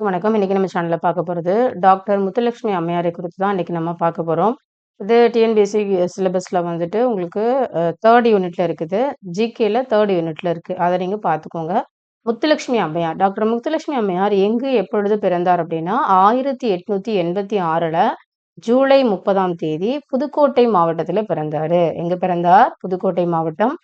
வணக்கம். இன்னைக்கு நம்ம சேனல்ல பார்க்க போறது, டாக்டர் முத்துலட்சுமி அம்மையாரை குறித்து தான் இன்னைக்கு நம்ம பார்க்க போகிறோம் இது டிஎன்பிஎஸ்சி சிலபஸ்ல வந்துட்டு உங்களுக்கு அ 3 யூனிட்ல இருக்குது. ஜிகேல 3 யூனிட்ல இருக்கு. அதை நீங்க பார்த்துக்கோங்க. முத்துலட்சுமி அம்மையார் டாக்டர் முத்துலட்சுமி அம்மையார் எங்கு எப்பொழுது பிறந்தார் அப்படின்னா, 1886ல ஜூலை 30ஆம் தேதி புதுக்கோட்டை மாவட்டத்தில் பிறந்தாரு. எங்க பிறந்தார்? புதுக்கோட்டை மாவட்டம்.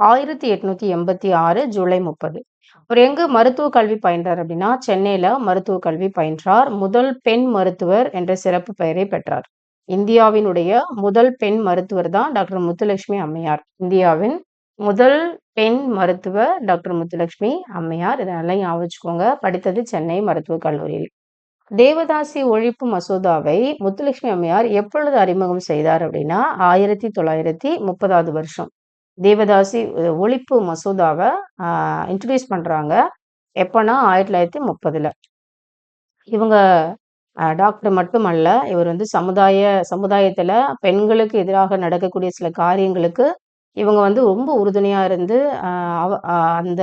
1886 ஜூலை 30. அவர் எங்கு மருத்துவ கல்வி பயின்றார் அப்படின்னா, சென்னையில மருத்துவ கல்வி பயின்றார். முதல் பெண் மருத்துவர் என்ற சிறப்பு பெயரை பெற்றார். இந்தியாவினுடைய முதல் பெண் மருத்துவர் தான் டாக்டர் முத்துலட்சுமி அம்மையார். இந்தியாவின் முதல் பெண் மருத்துவர் டாக்டர் முத்துலட்சுமி அம்மையார். இதெல்லாம் நல்லா ஞாபகம் படித்தது சென்னை மருத்துவக் கல்லூரியில். தேவதாசி ஒழிப்பு மசோதாவை முத்துலட்சுமி அம்மையார் எப்பொழுது அறிமுகம் செய்தார் அப்படின்னா, 1930வது வருஷம். தேவதாசி ஒழிப்பு மசோதாவை இன்ட்ரடியூஸ் பண்ணுறாங்க எப்போனா ஆயிரத்தி தொள்ளாயிரத்தி முப்பதில் இவங்க டாக்டர் மட்டுமல்ல, இவர் வந்து சமுதாய சமுதாயத்தில் பெண்களுக்கு எதிராக நடக்கக்கூடிய சில காரியங்களுக்கு, இவங்க வந்து ரொம்ப உறுதுணையாக இருந்து, அந்த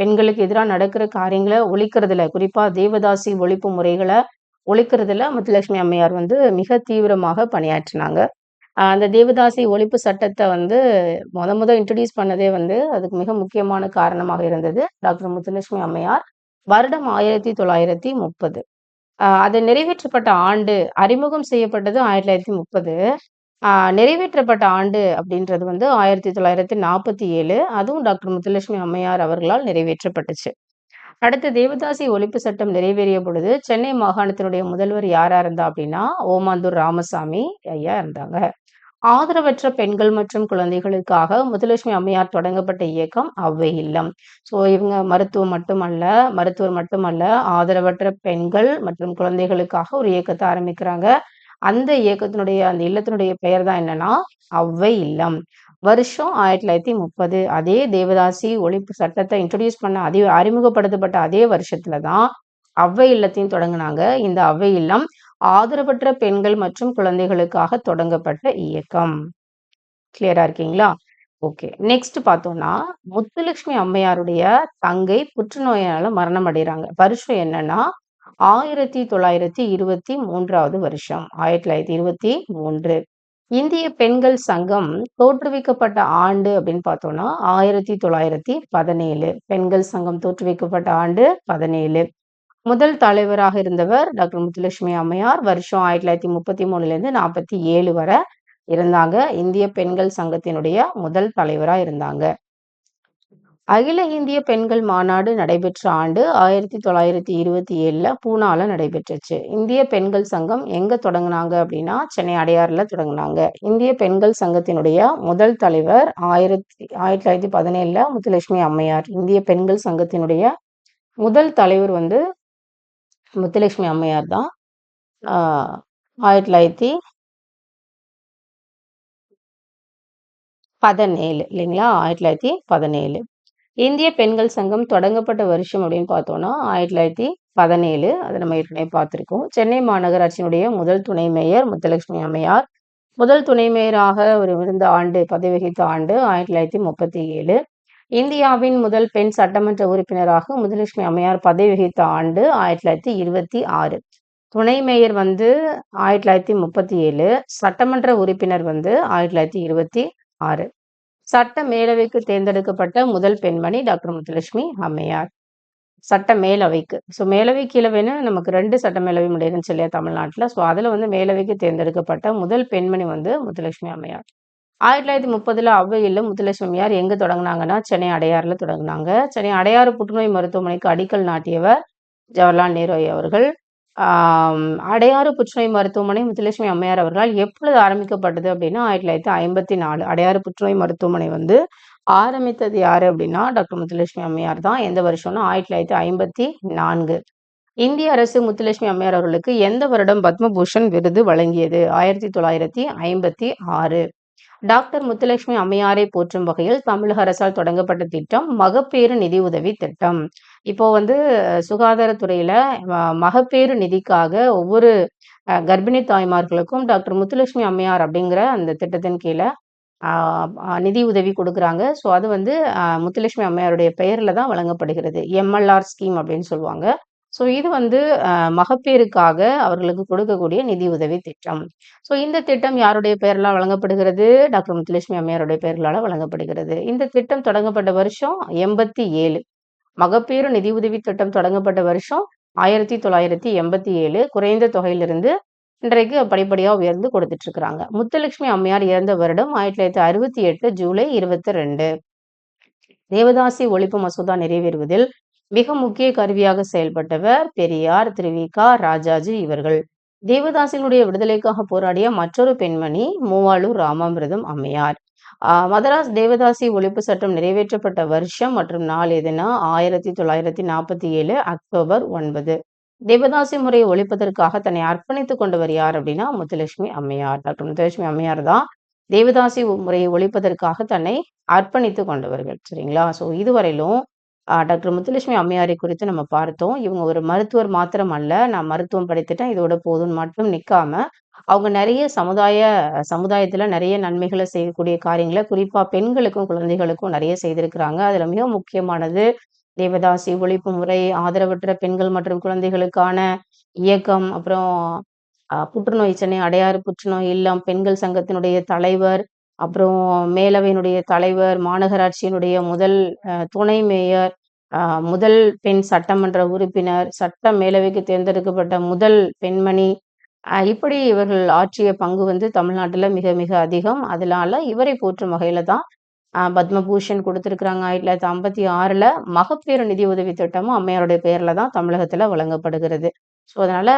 பெண்களுக்கு எதிராக நடக்கிற காரியங்களை ஒழிக்கிறதுல, குறிப்பாக தேவதாசி ஒழிப்பு முறைகளை ஒழிக்கிறதுல முத்துலட்சுமி அம்மையார் வந்து மிக தீவிரமாக பணியாற்றினாங்க. அந்த தேவதாசி ஒழிப்பு சட்டத்தை வந்து முத முத இன்ட்ரடியூஸ் பண்ணதே வந்து, அதுக்கு மிக முக்கியமான காரணமாக இருந்தது டாக்டர் முத்துலட்சுமி அம்மையார். வருடம் ஆயிரத்தி தொள்ளாயிரத்தி முப்பது அது நிறைவேற்றப்பட்ட ஆண்டு அறிமுகம் செய்யப்பட்டது ஆயிரத்தி தொள்ளாயிரத்தி முப்பது நிறைவேற்றப்பட்ட ஆண்டு அப்படின்றது வந்து 1947. அதுவும் டாக்டர் முத்துலட்சுமி அம்மையார் அவர்களால் நிறைவேற்றப்பட்டுச்சு. அடுத்து தேவதாசி ஒழிப்பு சட்டம் நிறைவேறிய பொழுது, சென்னை மாகாணத்தினுடைய முதல்வர் யாரா இருந்தா அப்படின்னா, ஓமாந்தூர் ராமசாமி ஐயா இருந்தாங்க. ஆதரவற்ற பெண்கள் மற்றும் குழந்தைகளுக்காக முத்துலட்சுமி அம்மையார் தொடங்கப்பட்ட இயக்கம் அவ்வை இல்லம். ஸோ இவங்க மருத்துவம் மட்டுமல்ல மருத்துவர் மட்டுமல்ல, ஆதரவற்ற பெண்கள் மற்றும் குழந்தைகளுக்காக ஒரு இயக்கத்தை ஆரம்பிக்கிறாங்க. அந்த இயக்கத்தினுடைய அந்த இல்லத்தினுடைய பெயர் தான் என்னன்னா, அவ்வை இல்லம். வருஷம் 1930. அதே தேவதாசி ஒழிப்பு சட்டத்தை இன்ட்ரடியூஸ் பண்ண அதே அறிமுகப்படுத்தப்பட்ட அதே வருஷத்துல தான், அவ்வை இல்லத்தையும் தொடங்கினாங்க இந்த அவ்வை இல்லம் ஆதரவற்ற பெண்கள் மற்றும் குழந்தைகளுக்காக தொடங்கப்பட்ட இயக்கம். கிளியரா இருக்கீங்களா? ஓகே. நெக்ஸ்ட் பார்த்தோம்னா, முத்துலட்சுமி அம்மையாருடைய தங்கை புற்றுநோயினால மரணம் அடைகிறாங்க வருஷம் என்னன்னா, 1923வது வருஷம். 1923. இந்திய பெண்கள் சங்கம் தோற்றுவிக்கப்பட்ட ஆண்டு அப்படின்னு பார்த்தோம்னா, 1917. பெண்கள் சங்கம் தோற்றுவிக்கப்பட்ட ஆண்டு 17. முதல் தலைவராக இருந்தவர் டாக்டர் முத்துலட்சுமி அம்மையார். வருஷம் ஆயிரத்தி தொள்ளாயிரத்தி முப்பத்தி மூணுலேருந்து நாற்பத்தி ஏழு வரை இருந்தாங்க. இந்திய பெண்கள் சங்கத்தினுடைய முதல் தலைவராக இருந்தாங்க. அகில இந்திய பெண்கள் மாநாடு நடைபெற்ற ஆண்டு 1927ல பூனால நடைபெற்றுச்சு. இந்திய பெண்கள் சங்கம் எங்க தொடங்கினாங்க அப்படின்னா, சென்னை அடையாறில் தொடங்கினாங்க இந்திய பெண்கள் சங்கத்தினுடைய முதல் தலைவர் ஆயிரத்தி 1917ல முத்துலட்சுமி அம்மையார். இந்திய பெண்கள் சங்கத்தினுடைய முதல் தலைவர் வந்து முத்துலட்சுமி அம்மையார் தான். ஆயிரத்தி தொள்ளாயிரத்தி பதினேழு இல்லைங்களா? 1917. இந்திய பெண்கள் சங்கம் தொடங்கப்பட்ட வருஷம் அப்படின்னு பார்த்தோம்னா ஆயிரத்தி தொள்ளாயிரத்தி பதினேழு. அதை நம்ம ஏற்கனவே பார்த்துருக்கோம். சென்னை மாநகராட்சியினுடைய முதல் துணை மேயர் முத்தலட்சுமி அம்மையார். முதல் துணை மேயராக ஒரு இருந்த ஆண்டு பதவி வகித்த ஆண்டு ஆயிரத்தி தொள்ளாயிரத்தி முப்பத்தி ஏழு. இந்தியாவின் முதல் பெண் சட்டமன்ற உறுப்பினராக முதலட்சுமி அம்மையார் பதவி வகித்த ஆண்டு ஆயிரத்தி தொள்ளாயிரத்தி இருபத்தி ஆறு. துணை மேயர் வந்து ஆயிரத்தி தொள்ளாயிரத்தி முப்பத்தி ஏழு. சட்டமன்ற உறுப்பினர் வந்து ஆயிரத்தி தொள்ளாயிரத்தி இருபத்தி ஆறு. சட்ட மேலவைக்கு தேர்ந்தெடுக்கப்பட்ட முதல் பெண்மணி டாக்டர் முத்துலட்சுமி அம்மையார். சட்ட மேலவைக்கு. ஸோ மேலவை கீழவைன்னு நமக்கு ரெண்டு சட்ட மேலவை முறை இருந்துச்சு இல்லையா ஸோ அதில் வந்து மேலவைக்கு தேர்ந்தெடுக்கப்பட்ட முதல் பெண்மணி வந்து முத்துலட்சுமி அம்மையார். 1930ல அவ்வை இல்லம் முத்துலட்சுமி முத்துலட்சுமியார் எங்கே தொடங்குனாங்கன்னா, சென்னை அடையாறுல தொடங்கினாங்க சென்னை அடையாறு புற்றுநோய் மருத்துவமனைக்கு அடிக்கல் நாட்டியவர் ஜவஹர்லால் நேரு அவர்கள். அடையாறு புற்றுநோய் மருத்துவமனை முத்துலட்சுமி அம்மையார் அவர்களால் எப்பொழுது ஆரம்பிக்கப்பட்டது அப்படின்னா, 1954. அடையாறு புற்றுநோய் மருத்துவமனை வந்து ஆரம்பித்தது யாரு அப்படின்னா, டாக்டர் முத்துலட்சுமி அம்மையார் தான். எந்த வருஷம்னா 1954. இந்திய அரசு முத்துலட்சுமி அம்மையார் அவர்களுக்கு எந்த வருடம் பத்மபூஷன் விருது வழங்கியது? 1956. டாக்டர் முத்துலட்சுமி அம்மையாரை போற்றும் வகையில் தமிழக அரசால் தொடங்கப்பட்ட திட்டம் மகப்பேறு நிதி உதவி திட்டம். இப்போ வந்து சுகாதாரத்துறையில மகப்பேறு நிதிக்காக ஒவ்வொரு கர்ப்பிணி தாய்மார்களுக்கும் டாக்டர் முத்துலட்சுமி அம்மையார் அப்படிங்கிற அந்த திட்டத்தின் கீழ நிதி உதவி கொடுக்குறாங்க ஸோ அது வந்து முத்துலட்சுமி அம்மையாருடைய பெயரில் தான் வழங்கப்படுகிறது. எம்எல்ஆர் ஸ்கீம் அப்படின்னு சொல்லுவாங்க. ஸோ இது வந்து மகப்பேருக்காக மகப்பேறுக்காக அவர்களுக்கு கொடுக்கக்கூடிய நிதி உதவி திட்டம். ஸோ இந்த திட்டம் யாருடைய பெயரெல்லாம் வழங்கப்படுகிறது? டாக்டர் முத்துலட்சுமி அம்மையாருடைய பெயர்களால் வழங்கப்படுகிறது. இந்த திட்டம் தொடங்கப்பட்ட வருஷம் 87. மகப்பேறு நிதி உதவி திட்டம் தொடங்கப்பட்ட வருஷம் 1987. குறைந்த தொகையிலிருந்து இன்றைக்கு படிப்படியாக உயர்ந்து கொடுத்துட்டு இருக்கிறாங்க. முத்துலட்சுமி அம்மையார் இறந்த வருடம் 1968 ஜூலை 22. தேவதாசி ஒழிப்பு மசோதா நிறைவேறுவதில் மிக முக்கிய கருவியாக செயல்பட்டவர் பெரியார், திருவிகா ராஜாஜி இவர்கள். தேவதாசினுடைய விடுதலைக்காக போராடிய மற்றொரு பெண்மணி மூவாளூர் ராமாமிரதம் அம்மையார். மதராஸ் தேவதாசி ஒழிப்பு சட்டம் நிறைவேற்றப்பட்ட வருஷம் மற்றும் நாள் எதுனா 1947 அக்டோபர் ஒன்பது தேவதாசி முறையை ஒழிப்பதற்காக தன்னை அர்ப்பணித்துக் கொண்டவர் யார் அப்படின்னா, முத்துலட்சுமி அம்மையார். டாக்டர் முத்துலட்சுமி அம்மையார் தான் தேவதாசி முறையை ஒழிப்பதற்காக தன்னை அர்ப்பணித்துக் கொண்டவர்கள். சரிங்களா? ஸோ இதுவரையிலும் டாக்டர் முத்துலட்சுமி அம்மையாரை குறித்து நம்ம பார்த்தோம். இவங்க ஒரு மருத்துவர் மாத்திரம் அல்ல. நான் மருத்துவம் படித்துட்டேன். இதோட போதும்னு மட்டும் நிற்காம அவங்க நிறைய சமுதாய சமுதாயத்துல நிறைய நன்மைகளை செய்யக்கூடிய காரியங்களை குறிப்பா பெண்களுக்கும், குழந்தைகளுக்கும் நிறைய செய்திருக்கிறாங்க. அதுல மிக முக்கியமானது தேவதாசி ஒழிப்பு முறை, ஆதரவற்ற பெண்கள் மற்றும் குழந்தைகளுக்கான இயக்கம், அப்புறம் புற்றுநோய் சென்னை அடையாறு புற்றுநோய் இல்லம், பெண்கள் சங்கத்தினுடைய தலைவர், அப்புறம் மேலவையினுடைய தலைவர், மாநகராட்சியினுடைய முதல் துணை மேயர், முதல் பெண் சட்டமன்ற உறுப்பினர், சட்ட மேலவைக்கு தேர்ந்தெடுக்கப்பட்ட முதல் பெண்மணி, இப்படி இவர்கள் ஆற்றிய பங்கு வந்து தமிழ்நாட்டில் மிக மிக அதிகம். அதனால இவரை போற்றும் வகையில தான் பத்மபூஷன் கொடுத்துருக்குறாங்க ஆயிரத்தி தொள்ளாயிரத்தி ஐம்பத்தி ஆறில் மகப்பேறு நிதி உதவி திட்டமும் அம்மையாருடைய பெயர்ல தான் தமிழகத்துல வழங்கப்படுகிறது. ஸோ அதனால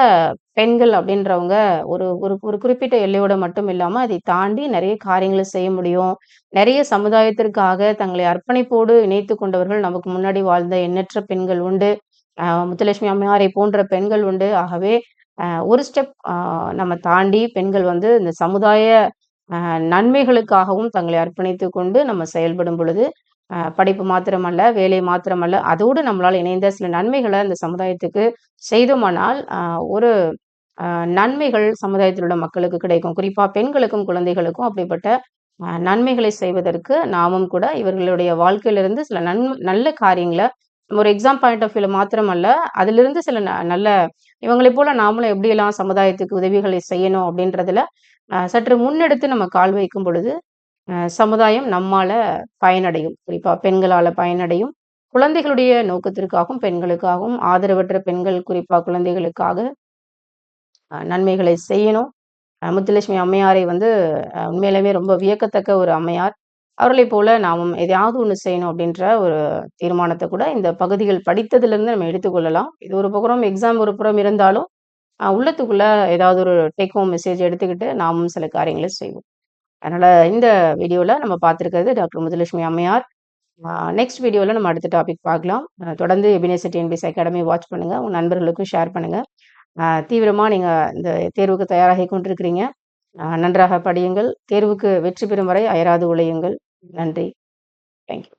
பெண்கள் அப்படின்றவங்க ஒரு ஒரு ஒரு குறிப்பிட்ட எல்லையோட மட்டும் இல்லாம, அதை தாண்டி நிறைய காரியங்களை செய்ய முடியும். நிறைய சமுதாயத்திற்காக தங்களை அர்ப்பணிப்போடு இணைத்து கொண்டவர்கள் நமக்கு முன்னாடி வாழ்ந்த எண்ணற்ற பெண்கள் உண்டு. முத்துலட்சுமி அம்மையாரை போன்ற பெண்கள் உண்டு. ஆகவே ஒரு ஸ்டெப் நம்ம தாண்டி பெண்கள் வந்து இந்த சமுதாய நன்மைகளுக்காகவும் தங்களை அர்ப்பணித்து கொண்டு நம்ம செயல்படும் பொழுது, படிப்பு மாத்திரமல்ல, வேலை மாத்திரமல்ல, அதோடு நம்மளால் இணைந்த சில நன்மைகளை அந்த சமுதாயத்துக்கு செய்தோமானால், ஒரு நன்மைகள் சமுதாயத்தில் உள்ள மக்களுக்கு கிடைக்கும். குறிப்பாக பெண்களுக்கும், குழந்தைகளுக்கும் அப்படிப்பட்ட நன்மைகளை செய்வதற்கு நாமும் கூட இவர்களுடைய வாழ்க்கையிலிருந்து சில நன் நல்ல காரியங்களை ஒரு எக்ஸாம் பாயிண்ட் ஆஃப் வியூல மாத்திரமல்ல, அதிலிருந்து சில ந நல்ல இவங்களைப் போல நாமளும் எப்படியெல்லாம் சமுதாயத்துக்கு உதவிகளை செய்யணும் அப்படின்றதுல சற்று முன்னெடுத்து நம்ம கால் வைக்கும் பொழுது, சமுதாயம் நம்மால பயனடையும். குறிப்பா பெண்களால பயனடையும். குழந்தைகளுடைய நோக்கத்திற்காகவும், பெண்களுக்காகவும், ஆதரவற்ற பெண்கள் குறிப்பா குழந்தைகளுக்காக நன்மைகளை செய்யணும். முத்துலட்சுமி அம்மையாரை வந்து உண்மையிலுமே ரொம்ப வியக்கத்தக்க ஒரு அம்மையார். அவர்களைப் போல நாமும் எதையாவது ஒன்று செய்யணும் அப்படின்ற ஒரு தீர்மானத்தை கூட இந்த பகுதிகள் படித்ததுலேருந்து நம்ம எடுத்துக்கொள்ளலாம். இது ஒரு புறம் எக்ஸாம் ஒரு புறம் இருந்தாலும், உள்ளத்துக்குள்ளே ஏதாவது ஒரு டேக் ஹோம் மெசேஜ் எடுத்துக்கிட்டு நாமும் சில காரியங்களை செய்வோம். அதனால இந்த வீடியோவில் நம்ம பார்த்துருக்கிறது டாக்டர் முதலட்சுமி அம்மையார். நெக்ஸ்ட் வீடியோவில் நம்ம அடுத்த டாபிக் பார்க்கலாம். தொடர்ந்து எபினேசர் டிஎன்பிஎஸ் அகாடமி வாட்ச் பண்ணுங்க. உங்கள் நண்பர்களுக்கும் ஷேர் பண்ணுங்க. தீவிரமாக நீங்கள் இந்த தேர்வுக்கு தயாராகி கொண்டிருக்கிறீங்க. நன்றாக படியுங்கள். தேர்வுக்கு வெற்றி பெறும் வரை அயராது உழையுங்கள். நன்றி. Thank you.